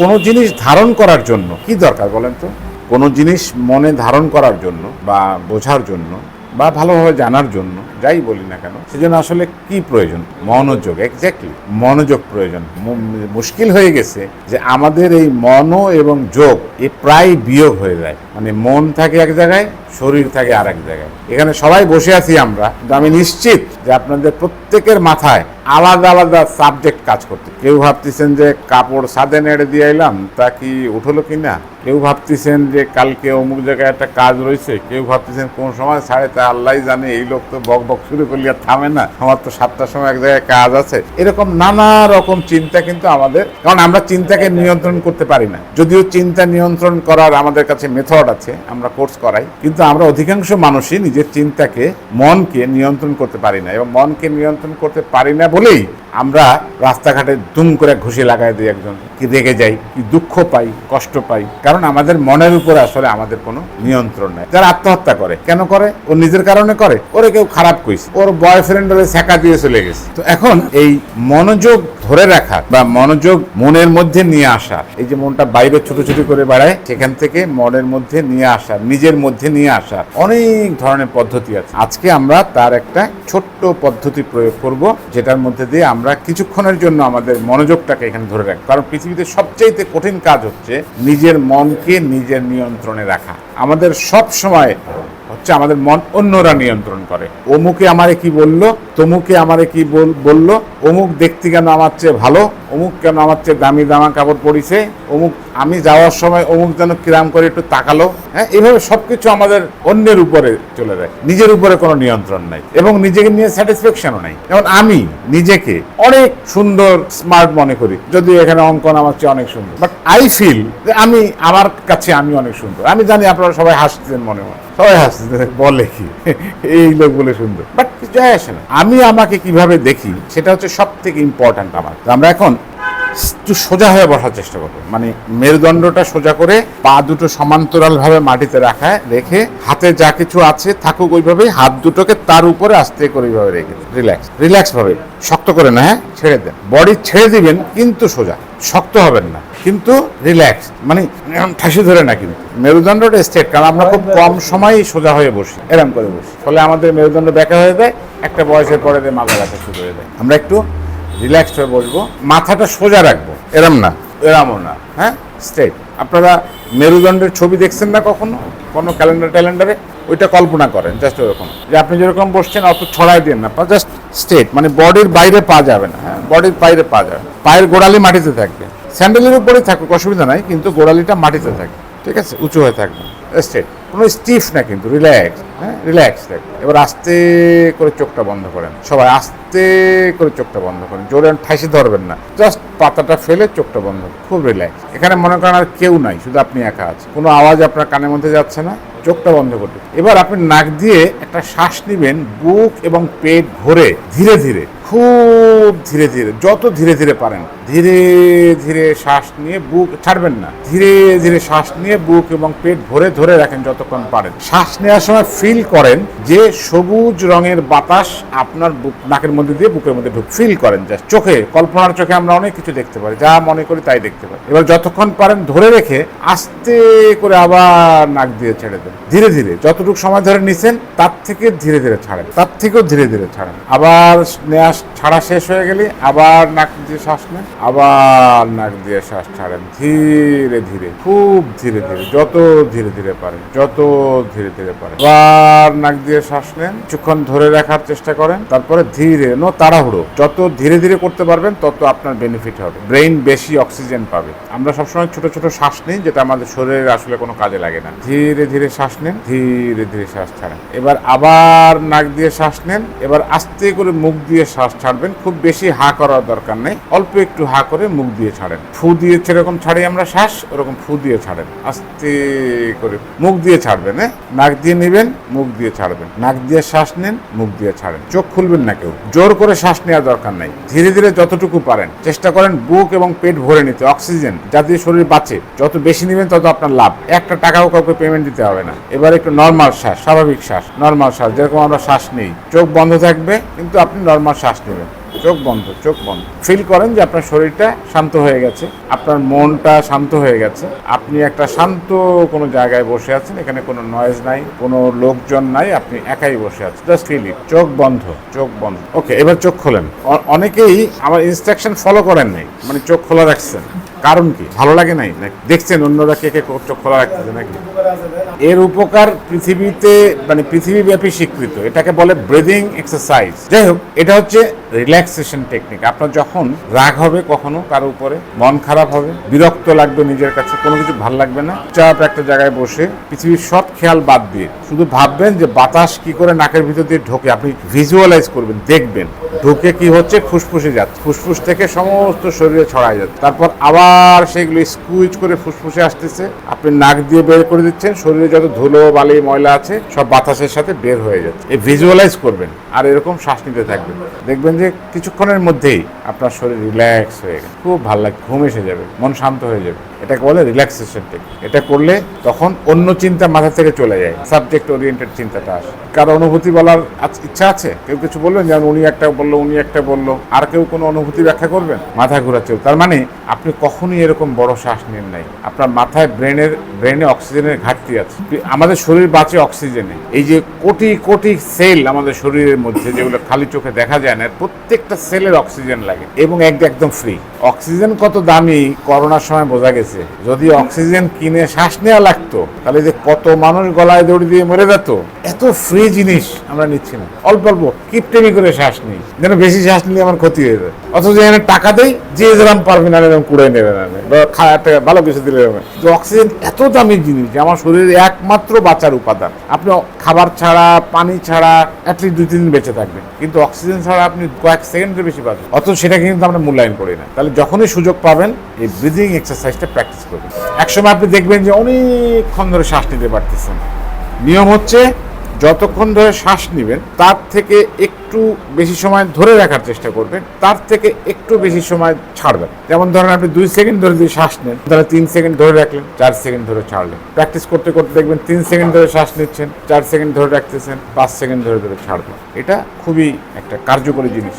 কোনো জিনিস ধারণ করার জন্য কি দরকার বলেন তো? কোনো জিনিস মনে ধারণ করার জন্য বা বোঝার জন্য বা ভালোভাবে জানার জন্য, যাই বলি না কেন, সেজন্য আসলে কি প্রয়োজন? মনোযোগ এক্স্যাক্টলি মনোযোগ প্রয়োজন। মুশকিল হয়ে গেছে যে আমাদের এই মন এবং যোগ এ প্রায় বিয়োগ হয়ে যায়। মানে মন থাকে এক জায়গায়, শরীর থাকে আর এক জায়গায়। এখানে সবাই বসে আছি আমরা আমি নিশ্চিত যে আপনাদের প্রত্যেকের মাথায় আলাদা আলাদা সাবজেক্ট কাজ করতে। কেউ ভাবতেছেন যে কাপড় সাদে নেড়ে দিয়ে এলাম, তা কি উঠল কি না? কেউ ভাবতেছেন যে কালকে অমুক জায়গায় একটা কাজ রয়েছে, কেউ ভাবতেছেন কোন সময় ছাড়ে, তা আল্লাহ জানে, এই লোক তো বক বক শুরু করলে আর থামে না। আমার তো সাতটার সময় এক জায়গায় কাজ আছে। এরকম নানা রকম চিন্তা কিন্তু আমাদের, কারণ আমরা চিন্তাকে নিয়ন্ত্রণ করতে পারি না। যদিও চিন্তা নিয়ন্ত্রণ করার আমাদের কাছে মেথড আছে, আমরা কোর্স করাই, কিন্তু আমরা অধিকাংশ মানুষই নিজের চিন্তাকে, মনকে নিয়ন্ত্রণ করতে পারি না। এবং মনকে নিয়ন্ত্রণ করতে পারি না বলেই আমরা রাস্তাঘাটে দুম করে ঘুষি লাগাই দিই একজন, কি রেগে যাই, কি দুঃখ পাই, কষ্ট পাই। কারণ আমাদের মনের উপরে আসলে আমাদের কোনো নিয়ন্ত্রণ নাই। যারা আত্মহত্যা করে, কেন করে? ও নিজের কারণে করে? ওরে কেউ খারাপ কইছে। ওর বয়ফ্রেন্ড ওরে ছেঁকা দিয়ে চলে গেছে। তো এখন এই মনোযোগ ধরে রাখা বা মনোযোগ মনের মধ্যে নিয়ে আসা, এই যে মনটা বাইরে ছোট ছোট করে বেড়ায়, সেখান থেকে মনের মধ্যে নিয়ে আসা, নিজের মধ্যে নিয়ে আসা, অনেক ধরনের পদ্ধতি আছে। আজকে আমরা তার একটা ছোট্ট পদ্ধতি প্রয়োগ করব, যেটার মধ্যে দিয়ে আমরা কিছুক্ষণের জন্য আমাদের মনোযোগটাকে এখানে ধরে রাখব কারণ পৃথিবীতে সবচাইতে কঠিন কাজ হচ্ছে নিজের মনকে নিজের নিয়ন্ত্রণে রাখা। আমাদের সব সময় হচ্ছে আমাদের মন অন্যরা নিয়ন্ত্রণ করে। অমুকে আমারে কি বলল, তমুকে আমারে কি বল- বলল, অমুক দেখতে কেন আমার চেয়ে ভালো অমুক কেন আমার চেয়ে দামি দামা কাপড় পরিছে অমুক আমি যাওয়ার সময় অমুক যেন কিরাম করে একটু তাকালো হ্যাঁ এইভাবে সবকিছু আমাদের অন্যের উপরে চলে যায়, নিজের উপরে কোনো নিয়ন্ত্রণ নাই এবং নিজেকে নিয়ে স্যাটিসফ্যাকশনও নাই। যেমন আমি নিজেকে অনেক সুন্দর স্মার্ট মনে করি, যদিও এখানে অঙ্কন আমার চেয়ে অনেক সুন্দর বাট আই ফিল যে আমি, আমার কাছে আমি অনেক সুন্দর। আমি জানি আপনারা সবাই হাসছেন মনে হয়, সবাই হাসছে বলে কি? এই লোক বলে সুন্দর বাট যায় আসে না। আমি আমাকে কীভাবে দেখি, সেটা হচ্ছে সব থেকে ইম্পর্ট্যান্ট আমার। আমরা এখন একটু সোজা হয়ে বসার চেষ্টা করব। মানে মেরুদণ্ডটা সোজা করে পা দুটো সমান্তরাল ভাবে মাটিতে রাখা, রেখে হাতে যা কিছু আছে থাকুক ওইভাবে হাত দুটোকে তার উপরে আস্তে করে ওইভাবে রেখে রিল্যাক্স রিল্যাক্স ভাবে। শক্ত করে না হ্যাঁ? ছেড়ে দেন। বডি ছেড়ে দিবেন, কিন্তু সোজা। শক্ত হবেন না, কিন্তু রিল্যাক্স মানে ঠাসি ধরে না কিন্তু। মেরুদণ্ডটা স্ট্রেট কারণ আমরা খুব কম সময়ই সোজা হয়ে বসি। এরম করে বসি। ফলে আমাদের মেরুদণ্ড ব্যাকা হয়ে যায়, একটা বয়সের পরে মাথা ব্যথা শুরু হয়ে যায়। আমরা একটু রিল্যাক্স হয়ে বসবো। মাথাটা সোজা রাখব। এরম না। এরমও না। হ্যাঁ? স্ট্রেট আপনারা মেরুদণ্ডের ছবি দেখছেন না কখনো? কোনো ক্যালেন্ডার ট্যালেন্ডারে? ওইটা কল্পনা করেন জাস্ট ওরকম। যে আপনি যেরকম বসছেন অত ছড়াই দিন না। জাস্ট স্ট্রেট মানে বডির বাইরে পা যাবে না। হ্যাঁ? বডির বাইরে পা যাবে। পায়ের গোড়ালি মাটিতে থাকবে। স্যান্ডেলের উপরে থাকুক অসুবিধা নাই। কিন্তু গোড়ালিটা মাটিতে থাকবে। ঠিক আছে? উঁচু হয়ে থাকবে। স্ট্রেট কোনো স্টিফ না কিন্তু রিল্যাক্স হ্যাঁ রিল্যাক্স থাকবে এবার আস্তে করে চোখটা বন্ধ করেন। সবাই আস্তে করে চোখটা বন্ধ করেন। জোরে ঠাইসে ধরবেন না। জাস্ট পাতাটা ফেলে চোখটা বন্ধ। খুব রিল্যাক্স এখানে মনে করেন আর কেউ নাই, শুধু আপনি একা আছেন। কোনো আওয়াজ আপনার কানের মধ্যে যাচ্ছে না, চোখটা বন্ধ করতে এবার আপনি নাক দিয়ে একটা শ্বাস নেবেন, বুক এবং পেট ভরে ধীরে ধীরে, খুব ধীরে ধীরে, যত ধীরে ধীরে পারেন। ধীরে ধীরে শ্বাস নিয়ে বুক, ছাড়বেন না। ধীরে ধীরে শ্বাস নিয়ে বুক এবং পেট ভরে ধরে রাখেন যতক্ষণ পারেন। শ্বাস নেওয়ার সময় ফিল করেন যে সবুজ রঙের বাতাস আপনার বুক নাকের মধ্যে দিয়ে বুকের মধ্যে ঢুক ফিল করেন জাস্ট। চোখে, কল্পনার চোখে আমরা অনেক কিছু দেখতে পারি। যা মনে করি তাই দেখতে পারি। এবার যতক্ষণ পারেন ধরে রেখে আস্তে করে আবার নাক দিয়ে ছেড়ে দেন। ধীরে ধীরে, যতটুকু সময় ধরে নিছেন, তার থেকে ধীরে ধীরে ছাড়েন। তার থেকেও ধীরে ধীরে ছাড়েন। আবার নেওয়া ছাড়া শেষ হয়ে গেলে আবার নাক দিয়ে শ্বাস নেন, আবার নাক দিয়ে শ্বাস ছাড়েন। ধীরে ধীরে, খুব ধীরে ধীরে, যত ধীরে ধীরে পারেন, যত ধীরে ধীরে পারেন। আবার নাক দিয়ে শ্বাস নেন, কিছুক্ষণ ধরে রাখার চেষ্টা করেন, তারপরে ধীরে, নো তাড়াহুড়ো, যত ধীরে ধীরে করতে পারবেন, তত আপনার বেনিফিট হবে। ব্রেইন বেশি অক্সিজেন পাবে। আমরা সবসময় ছোট ছোট শ্বাস নিই, যেটা আমাদের শরীরের আসলে কোনো কাজে লাগে না। ধীরে ধীরে শ্বাস নেন, ধীরে ধীরে শ্বাস ছাড়েন। এবার আবার নাক দিয়ে শ্বাস নেন, এবার আস্তে করে মুখ দিয়ে শ্বাস ছাড়বেন। খুব বেশি হা করার দরকার নেই, অল্প একটু হা করে মুখ দিয়ে ছাড়েন। ফু দিয়ে যেরকম ছাড়ি আমরা শ্বাস, ওরকম ফু দিয়ে ছাড়েন। আস্তে করে মুখ দিয়ে ছাড়বেন হ্যাঁ? নাক দিয়ে নেবেন মুখ দিয়ে ছাড়বেন। নাক দিয়ে শ্বাস নেন, মুখ দিয়ে ছাড়েন। চোখ খুলবেন না কেউ। জোর করে শ্বাস নেওয়ার দরকার নাই। ধীরে ধীরে যতটুকু পারেন, চেষ্টা করেন বুক এবং পেট ভরে নিতে। অক্সিজেন যাতে শরীর বাঁচে, যত বেশি নেবেন তত আপনার লাভ। একটা টাকাও কাউকে পেমেন্ট দিতে হবে না। এবার একটু নর্মাল শ্বাস, স্বাভাবিক শ্বাস। নর্মাল শ্বাস, যেরকম আমরা শ্বাস নেই। চোখ বন্ধ থাকবে, কিন্তু আপনি নর্মাল শ্বাস নেবেন। চোখ বন্ধ চোখ বন্ধ। ফিল করেন যে আপনার শরীরটা শান্ত হয়ে গেছে। আপনার মনটা শান্ত হয়ে গেছে। আপনি একটা শান্ত কোনো জায়গায় বসে আছেন, এখানে কোনো নয়েজ নাই, কোনো লোকজন নাই, আপনি একাই বসে আছেন। জাস্ট ফিল ইট চোখ বন্ধ চোখ বন্ধ। ওকে এবার চোখ খোলেন। অনেকেই আমার ইনস্ট্রাকশন ফলো করেন নাই মানে চোখ খোলা রাখছেন। কারণ কি? ভালো লাগে নাই? দেখছেন অন্যরা কে কে চোখ খোলা রাখতেছে নাকি? এর উপকার পৃথিবীতে মানে পৃথিবীব্যাপী স্বীকৃত। এটাকে বলে ব্রিদিং এক্সারসাইজ যাই হোক, এটা হচ্ছে রিল্যাক্সেশন টেকনিক আপনার যখন রাগ হবে কখনো কারও উপরে, মন খারাপ হবে, বিরক্ত লাগবে নিজের কাছে, কোনো কিছু ভালো লাগবে না চাপ একটা জায়গায় বসে পৃথিবীর সব খেয়াল বাদ দিয়ে শুধু ভাববেন যে বাতাস কি করে নাকের ভিতর দিয়ে ঢোকে, আপনি ভিজুয়ালাইজ করবেন, দেখবেন। ঢুকে কি হচ্ছে? ফুসফুসে যাচ্ছে। ফুসফুস থেকে সমস্ত শরীরে ছড়ায় যাচ্ছে। তারপর আবার সেগুলো স্কুইজ করে ফুসফুসে আসতেছে। আপনি নাক দিয়ে বের করে দিচ্ছেন, শরীরে যত ধুলো, বালি, ময়লা আছে, সব বাতাসের সাথে বের হয়ে যাচ্ছে। এই ভিজুয়ালাইজ করবেন, আর এরকম শ্বাস নিতে থাকবেন। দেখবেন যে কিছুক্ষণের মধ্যেই আপনার শরীর রিল্যাক্স হয়ে গেছে। খুব ভালো লাগে, ঘুম এসে যাবে, মন শান্ত হয়ে যাবে। এটাকে বলে রিল্যাক্সেশন টেকনিক এটা করলে তখন অন্য চিন্তা মাথা থেকে চলে যায় সাবজেক্ট ওরিয়েন্টেড চিন্তাটা আসে। কারও অনুভূতি বলার ইচ্ছা আছে? কেউ কিছু বলবেন? যেমন উনি একটা বলল, উনি একটা বলল। আর কেউ কোনো অনুভূতি ব্যাখ্যা করবেন? মাথা ঘোরাচ্ছে। তার মানে আপনি কখনোই এরকম বড় শ্বাস নেন নাই। আপনার মাথায় ব্রেনের, ব্রেনে অক্সিজেনের ঘাটতি আছে। আমাদের শরীর বাঁচে অক্সিজেনে। এই যে কোটি কোটি সেল আমাদের শরীরের মধ্যে, যেগুলো খালি চোখে দেখা যায় না, প্রত্যেকটা সেলের অক্সিজেন লাগে এবং এক- একদম ফ্রি অক্সিজেন কত দামি, করোনার সময় বোঝা গেছে। যদি অক্সিজেন কিনে শ্বাস নেওয়া লাগতো, তাহলে যে কত মানুষ গলায় দড়ি দিয়ে মরে যেত, এত ফ্রি জিনিস আমরা নিচ্ছি না। অল্প অল্প কিপটেমি করে শ্বাস নিই। যেন বেশি শ্বাস নিলে আমার ক্ষতি হয়ে যায়। অথচ এখানে টাকা দেই, যে যেরকম পারবে না এরকম কুড়াই নেবে না ভালো কিছু দিলে তো অক্সিজেন এত দামি জিনিস যে আমার শরীরে একমাত্র বাঁচার উপাদান। আপনি খাবার ছাড়া, পানি ছাড়া অ্যাটলিস্ট দুই, তিন দিন বেঁচে থাকবেন। কিন্তু অক্সিজেন ছাড়া আপনি কয়েক সেকেন্ডের বেশি পাবেন অথচ সেটাকে কিন্তু আমরা মূল্যায়ন করি না। তাহলে যখনই সুযোগ পাবেন, এই ব্রিদিং এক্সারসাইজটা প্র্যাকটিস করবেন। একসময় আপনি দেখবেন যে অনেকক্ষণ ধরে শ্বাস নিতে পারতেছেন। নিয়ম হচ্ছে যতক্ষণ ধরে শ্বাস নেবেন, তার থেকে একটু বেশি সময় ধরে রাখার চেষ্টা করবেন, তার থেকে একটু বেশি সময় ছাড়বেন। যেমন ধরেন আপনি দুই সেকেন্ড ধরে যদি শ্বাস নেন, তাহলে তিন সেকেন্ড ধরে রাখলেন, চার সেকেন্ড ধরে ছাড়লেন। প্র্যাকটিস করতে করতে দেখবেন তিন সেকেন্ড ধরে শ্বাস নিচ্ছেন, চার সেকেন্ড ধরে রাখতেছেন, পাঁচ সেকেন্ড ধরে ধরে ছাড়বেন। এটা খুবই একটা কার্যকরী জিনিস।